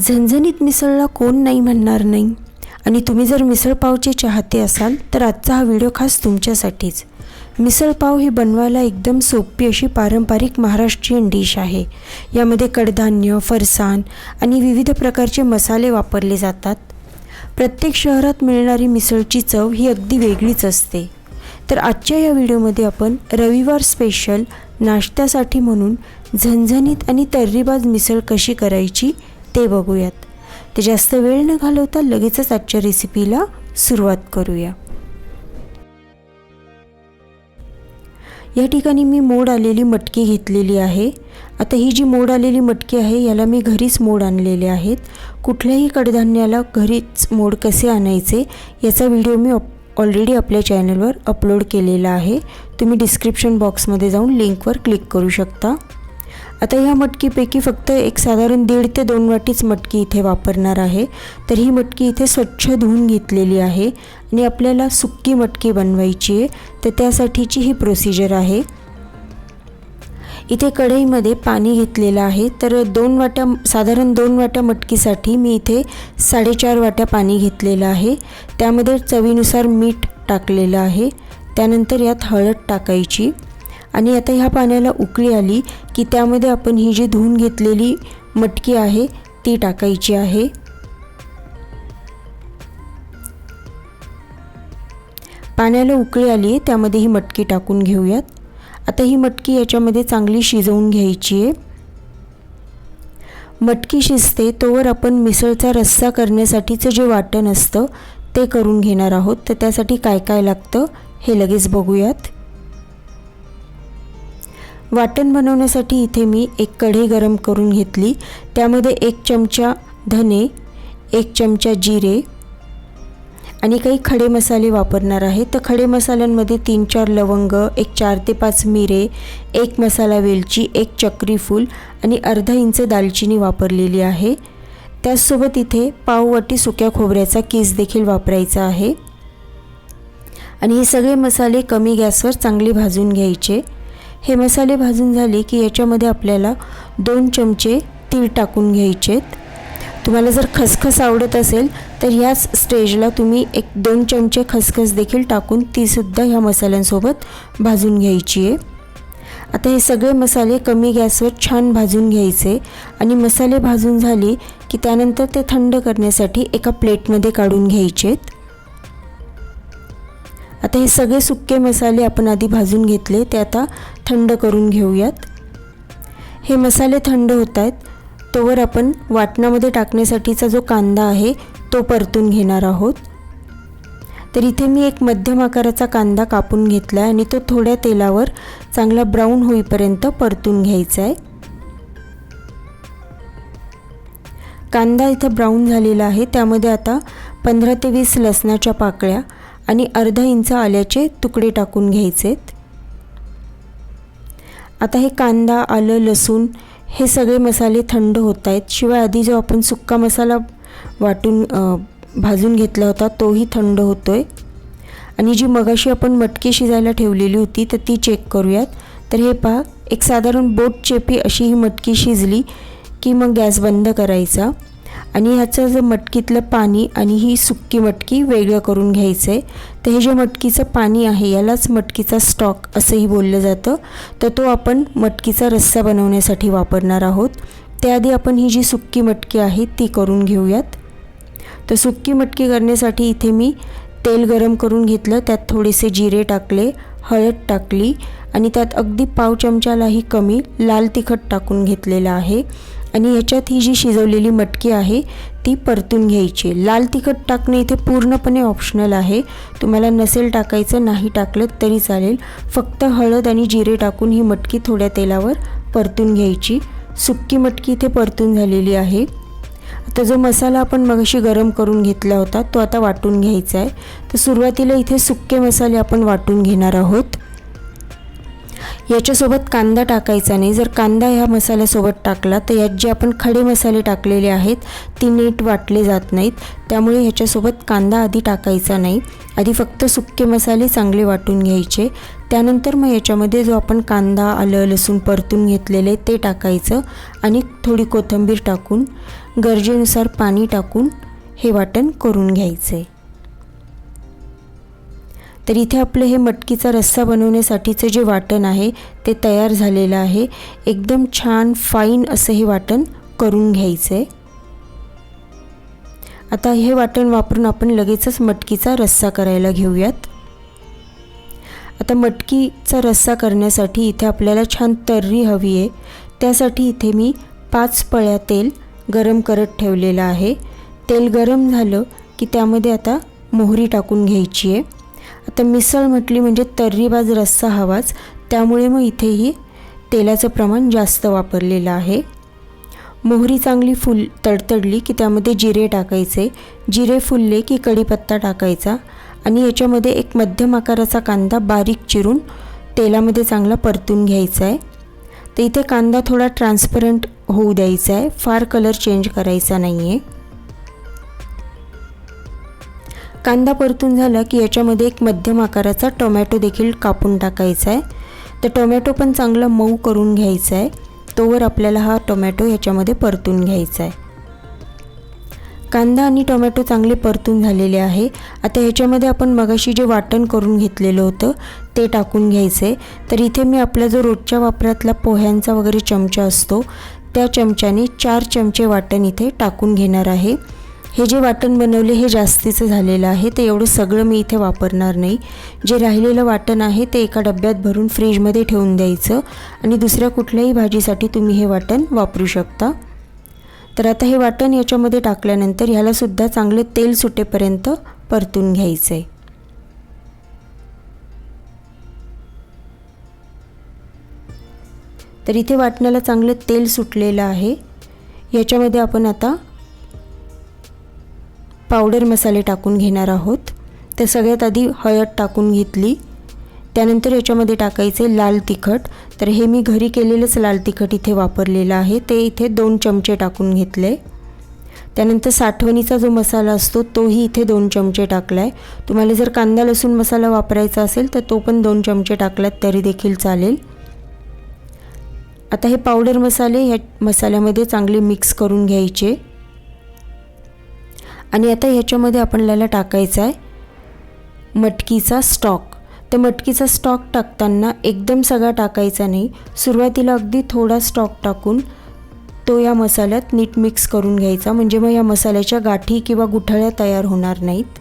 झणझणीत मिसळला कोण नाही म्हणणार नाही. आणि तुम्ही जर मिसळपावचे चाहते असाल तर आजचा हा व्हिडिओ खास तुमच्यासाठीच. मिसळपाव ही बनवायला एकदम सोपी अशी पारंपरिक महाराष्ट्रीयन डिश आहे. यामध्ये कडधान्य फरसाण आणि विविध प्रकारचे मसाले वापरले जातात. प्रत्येक शहरात मिळणारी मिसळची चव ही अगदी वेगळीच असते. तर आजच्या या व्हिडिओमध्ये आपण रविवार स्पेशल नाश्त्यासाठी म्हणून झणझणीत आणि तर्रीबाज मिसळ कशी करायची ते बघूयात. ते जास्त वेळ न घालवता लगेचच आजच्या रेसिपीला सुरुवात करूया. या ठिकाणी मी मोड आलेली मटकी घेतलेली आहे. आता ही जी मोड आलेली मटकी आहे याला मी घरीच मोड आणलेले आहेत. कुठल्याही कडधान्याला घरीच मोड कसे आणायचे याचा व्हिडिओ मी ऑलरेडी आपल्या चॅनलवर अपलोड केलेला आहे. तुम्ही डिस्क्रिप्शन बॉक्समध्ये जाऊन लिंकवर क्लिक करू शकता. आता ह्या मटकीपैकी फक्त एक साधारण दीड ते दोन वाटीच मटकी इथे वापरणार आहे. तर ही मटकी इथे स्वच्छ धुवून घेतलेली आहे आणि आपल्याला सुक्की मटकी बनवायची आहे. तर त्यासाठीची ही प्रोसिजर आहे. इथे कढईमध्ये पाणी घेतलेलं आहे. तर दोन वाट्या साधारण दोन वाट्या मटकीसाठी मी इथे साडेचार वाट्या पाणी घेतलेलं आहे. त्यामध्ये चवीनुसार मीठ टाकलेलं आहे. त्यानंतर यात हळद टाकायची. आणि आता ह्या पाण्याला उकळी आली की त्यामध्ये आपण ही जी धुवून घेतलेली मटकी आहे ती टाकायची आहे. पाण्याला उकळी आली आहे त्यामध्ये ही मटकी टाकून घेऊयात. आता ही मटकी याच्यामध्ये चांगली शिजवून घ्यायची आहे. मटकी शिजते तोवर आपण मिसळचा रस्सा करण्यासाठीचं जे वाटण असतं ते करून घेणार आहोत. तर त्यासाठी काय काय लागतं हे लगेच बघूयात. वाटण बनवण्यासाठी इथे मी एक कढई गरम करून घेतली. त्यामध्ये एक चमचा धने एक चमचा जिरे आणि काही खडे मसाले वापरणार आहे. तर खडे मसाल्यांमध्ये तीन चार लवंग एक चार ते पाच मिरे एक मसाला वेलची एक चक्रीफूल आणि अर्धा इंच दालचिनी वापरलेली आहे. त्याचसोबत इथे पाववाटी सुक्या खोबऱ्याचा केस देखील वापरायचा आहे. आणि हे सगळे मसाले कमी गॅसवर चांगले भाजून घ्यायचे. हे मसाले भाजून झाले की याच्यामध्ये आपल्याला दोन चमचे तीळ टाकून घ्यायचेत. तुम्हाला जर खसखस आवडत असेल तर ह्याच स्टेजला तुम्ही एक दोन चमचे खसखस देखील टाकून तीसुद्धा ह्या मसाल्यांसोबत भाजून घ्यायची आहे. आता हे सगळे मसाले कमी गॅसवर छान भाजून घ्यायचे आणि मसाले भाजून झाले की त्यानंतर ते थंड करण्यासाठी एका प्लेटमध्ये काढून घ्यायचेत. आता हे सगळे सुके मसाले आपण आधी भाजून घेतले ते आता थंड करून घेऊयात. हे मसाले थंड होत आहेत तोवर आपण वाटणामध्ये टाकण्यासाठीचा जो कांदा आहे तो परतून घेणार आहोत. तर इथे मी एक मध्यम आकाराचा कांदा कापून घेतला आहे आणि तो थोड्या तेलावर चांगला ब्राऊन होईपर्यंत परतून घ्यायचा आहे कांदा इथं ब्राऊन झालेला आहे त्यामध्ये आता पंधरा ते वीस लसणाच्या पाकळ्या आणि अर्धा इंच आल्याचे तुकडे टाकून घ्यायचेत. आता हे कांदा आलं लसूण हे सगळे मसाले थंड होत आहेत. शिवाय आधी जो आपण सुक्का मसाला वाटून भाजून घेतला होता तोही थंड होतो आहे आणि जी मगाशी आपण मटकी शिजायला ठेवलेली होती तर ती चेक करूयात. तर हे पहा एक साधारण बोट चेपी अशी ही मटकी शिजली की मग गॅस बंद करायचा. आणि ह्याचं जे मटकीतलं पाणी आणि ही सुक्की मटकी वेगळं करून घ्यायचं आहे तर हे जे मटकीचं पाणी आहे यालाच मटकीचा स्टॉक असंही बोललं जातं. तर तो आपण मटकीचा रस्सा बनवण्यासाठी वापरणार आहोत. त्याआधी आपण ही जी सुक्की मटकी आहे ती करून घेऊयात. तर सुक्की मटकी करण्यासाठी इथे मी तेल गरम करून घेतलं त्यात थोडेसे जिरे टाकले हळद टाकली आणि त्यात अगदी पाव चमच्यालाही कमी लाल तिखट टाकून घेतलेलं आहे. आणि याच्यात ही जी शिजवलेली मटकी आहे ती परतून घ्यायची. लाल तिखट टाकणे इथे पूर्णपणे ऑप्शनल आहे. तुम्हाला नसेल टाकायचं नाही टाकलं तरी चालेल. फक्त हळद आणि जिरे टाकून ही मटकी थोड्या तेलावर परतून घ्यायची. सुक्की मटकी इथे परतून झालेली आहे. आता जो मसाला आपण मगाशी गरम करून घेतला होता तो आता वाटून घ्यायचा आहे. तर सुरुवातीला इथे सुक्के मसाले आपण वाटून घेणार आहोत. याच्यासोबत कांदा टाकायचा नाही. जर कांदा ह्या मसाल्यासोबत टाकला तर यात जे आपण खडे मसाले टाकलेले आहेत ती नीट वाटले जात नाहीत. त्यामुळे ह्याच्यासोबत कांदा आधी टाकायचा नाही. आधी फक्त सुक्के मसाले चांगले वाटून घ्यायचे. त्यानंतर मग याच्यामध्ये जो आपण कांदा आलं लसूण परतून घेतलेले ते टाकायचं आणि थोडी कोथिंबीर टाकून गरजेनुसार पाणी टाकून हे वाटण करून घ्यायचं. आहे तर इथे आपलं हे मटकीचा रस्सा बनवण्यासाठीचं जे वाटण आहे ते तयार झालेलं आहे. एकदम छान फाईन असं हे वाटण करून घ्यायचं आहे आता हे वाटण वापरून आपण लगेचच मटकीचा रस्सा करायला घेऊयात. आता मटकीचा रस्सा करण्यासाठी इथे आपल्याला छान तर्री हवी आहे. त्यासाठी इथे मी पाच पळ्या तेल गरम करत ठेवलेलं आहे. तेल गरम झालं की त्यामध्ये आता मोहरी टाकून घ्यायची आहे. आता मिसळ म्हटली म्हणजे तर्रीबाज रस्सा हवाच. त्यामुळे मग इथेही तेलाचं प्रमाण जास्त वापरलेलं आहे. मोहरी चांगली फुल तडतडली की त्यामध्ये जिरे टाकायचे. जिरे फुलले की कढीपत्ता टाकायचा. आणि याच्यामध्ये एक मध्यम आकाराचा कांदा बारीक चिरून तेलामध्ये चांगला परतून घ्यायचा आहे. तर इथे कांदा थोडा ट्रान्सपरंट होऊ द्यायचा आहे. फार कलर चेंज करायचा नाही आहे कांदा परतून झाला की याच्यामध्ये एक मध्यम आकाराचा टोमॅटो देखील कापून टाकायचा आहे. तर टोमॅटो पण चांगला मऊ करून घ्यायचा आहे. तोवर आपल्याला हा टोमॅटो ह्याच्यामध्ये परतून घ्यायचा आहे. कांदा आणि टोमॅटो चांगले परतून झालेले आहे. आता ह्याच्यामध्ये आपण मगाशी जे वाटण करून घेतलेलं होतं ते टाकून घ्यायचं आहे तर इथे मी आपला जो रोजच्या वापरातला पोह्यांचा वगैरे चमचा असतो त्या चमच्याने चार चमचे वाटण इथे टाकून घेणार आहे. हे जे वाटण बनवले हे जास्तीचं झालेलं आहे. ते एवढं सगळं मी इथे वापरणार नाही. जे राहिलेलं वाटण आहे ते एका डब्यात भरून फ्रीजमध्ये ठेवून द्यायचं आणि दुसऱ्या कुठल्याही भाजीसाठी तुम्ही हे वाटण वापरू शकता. तर आता हे वाटण याच्यामध्ये टाकल्यानंतर ह्यालासुद्धा चांगलं तेल सुटेपर्यंत परतून घ्यायचं आहे तर इथे वाटणाला चांगलं तेल सुटलेलं आहे. याच्यामध्ये आपण आता पावडर मसाले टाकून घेणार आहोत. तर सगळ्यात आधी हळद टाकून घेतली. त्यानंतर याच्यामध्ये टाकायचे लाल तिखट. तर हे मी घरी केलेलंच लाल तिखट इथे वापरलेलं आहे. ते इथे दोन चमचे टाकून घेतले. त्यानंतर साठवणीचा जो मसाला असतो तोही इथे दोन चमचे टाकला आहे तुम्हाला जर कांदा लसूण मसाला वापरायचा असेल तर तो पण दोन चमचे टाकलात तरी देखील चालेल. आता हे पावडर मसाले ह्या मसाल्यामध्ये चांगले मिक्स करून घ्यायचे. आणि आता ह्याच्यामध्ये आपल्याला टाकायचा आहे मटकीचा स्टॉक तर मटकीचा स्टॉक टाकताना एकदम सगळा टाकायचा नाही. सुरुवातीला अगदी थोडा स्टॉक टाकून तो या मसाल्यात नीट मिक्स करून घ्यायचा. म्हणजे मग या मसाल्याच्या गाठी किंवा गुठळ्या तयार होणार नाहीत.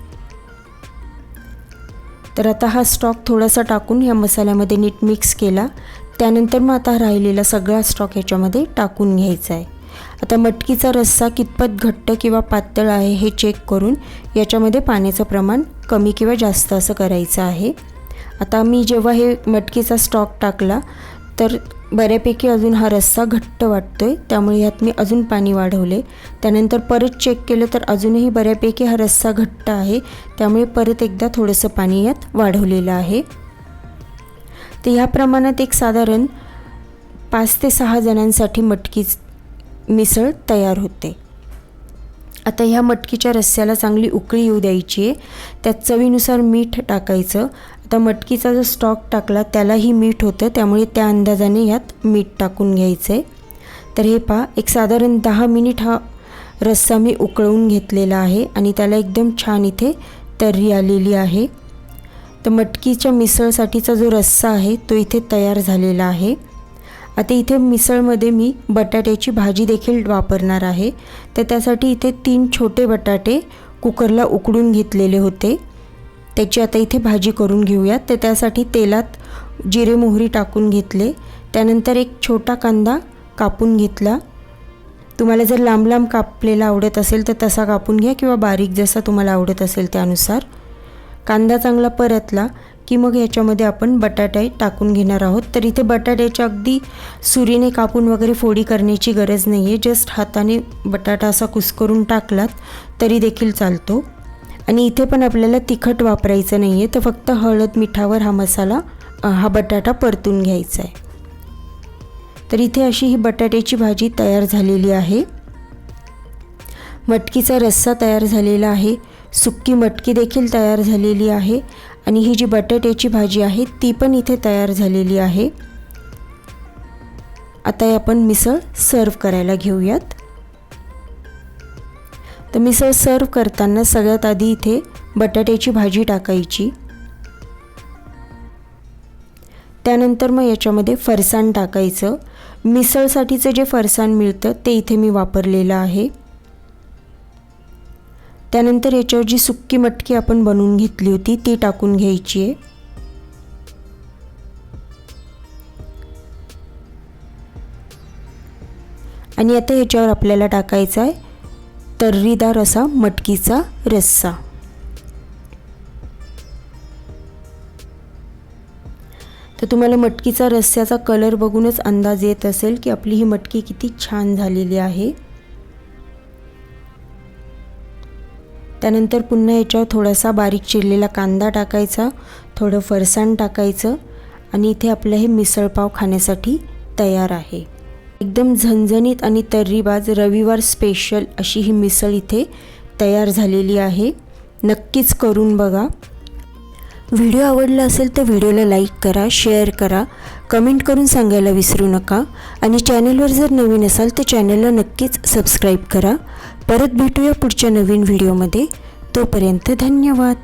तर आता हा स्टॉक थोडासा टाकून ह्या मसाल्यामध्ये नीट मिक्स केला. त्यानंतर मग आता राहिलेला सगळा स्टॉक ह्याच्यामध्ये टाकून घ्यायचा आहे. आता मटकीचा रस्सा कितपत घट्ट किंवा पातळ आहे हे चेक करून याच्यामध्ये पाण्याचं प्रमाण कमी किंवा जास्त असं करायचं आहे. आता मी जेव्हा हे मटकीचा स्टॉक टाकला तर बऱ्यापैकी अजून हा रस्सा घट्ट वाटतो आहे त्यामुळे यात मी अजून पाणी वाढवले. त्यानंतर परत चेक केलं तर अजूनही बऱ्यापैकी हा रस्सा घट्ट आहे. त्यामुळे परत एकदा थोडंसं पाणी यात वाढवलेलं आहे. तर ह्या प्रमाणात एक साधारण पाच ते सहा जणांसाठी मटकी मिसळ तयार होते. आता ह्या मटकीच्या रस्स्याला चांगली उकळी येऊ द्यायची आहे. त्यात चवीनुसार मीठ टाकायचं. आता मटकीचा जो स्टॉक टाकला त्यालाही मीठ होतं. त्यामुळे त्या अंदाजाने यात मीठ टाकून घ्यायचं आहे तर हे पहा एक साधारण दहा मिनिट हा रस्सा मी उकळवून घेतलेला आहे आणि त्याला एकदम छान इथे तर्री आलेली आहे. तर मटकीच्या मिसळसाठीचा जो रस्सा आहे तो इथे तयार झालेला आहे. आता इथे मिसळमध्ये मी बटाट्याची भाजी देखील वापरणार आहे. तर त्यासाठी इथे तीन छोटे बटाटे कुकरला उकडून घेतलेले होते. त्याची आता इथे भाजी करून घेऊयात तर त्यासाठी तेलात जिरे मोहरी टाकून घेतले. त्यानंतर एक छोटा कांदा कापून घेतला. तुम्हाला जर लांब लांब कापलेला आवडत असेल तर तसा कापून घ्या किंवा बारीक जसा तुम्हाला आवडत असेल त्यानुसार. कांदा चांगला परतला. की मग ह्याच्यामध्ये आपण बटाटे टाकून घेणार आहोत. तर इथे बटाट्याच्या अगदी सुरीने कापून वगैरे फोडी करण्याची गरज नाही आहे जस्ट हाताने बटाटा असा कुस्करून टाकलात तरी देखील चालतो. आणि इथे पण आपल्याला तिखट वापरायचं नाही आहे तर फक्त हळद मिठावर हा मसाला हा बटाटा परतून घ्यायचा आहे तर इथे अशी ही बटाट्याची भाजी तयार झालेली आहे. मटकीचा रस्सा तयार झालेला आहे. सुक्की मटकी देखील तयार झालेली आहे आणि ही जी बटाट्याची भाजी आहे ती पण इथे तयार झालेली आहे. आता आपण मिसळ सर्व करायला घेऊयात. तर मिसळ सर्व करताना सगळ्यात आधी इथे बटाट्याची भाजी टाकायची. त्यानंतर मग याच्यामध्ये फरसाण टाकायचं. मिसळसाठीचं जे फरसाण मिळतं ते इथे मी वापरलेलं आहे. त्यानंतर याच्यावर जी सुक्की मटकी आपण बनवून घेतली होती ती टाकून घ्यायची आहे. आणि आता याच्यावर आपल्याला टाकायचा आहे तर्रीदार असा मटकीचा रस्सा. तर तुम्हाला मटकीचा रस्स्याचा कलर बघूनच अंदाज येत असेल की आपली ही मटकी किती छान झालेली आहे. त्यानंतर पुन्हा याच्यावर थोडासा बारीक चिरलेला कांदा टाकायचा थोडं फरसाण टाकायचं आणि इथे आपलं हे मिसळपाव खाण्यासाठी तयार आहे. एकदम झणझणीत आणि तर्रीबाज रविवार स्पेशल अशी ही मिसळ इथे तयार झालेली आहे. नक्कीच करून बघा. व्हिडिओ आवडला असेल तर व्हिडिओला लाईक करा शेअर करा कमेंट करून सांगायला विसरू नका आणि चॅनलवर जर नवीन असाल तर चॅनलला नक्कीच सबस्क्राईब करा. परत भेटूया पुढच्या नवीन व्हिडिओमध्ये. तोपर्यंत धन्यवाद.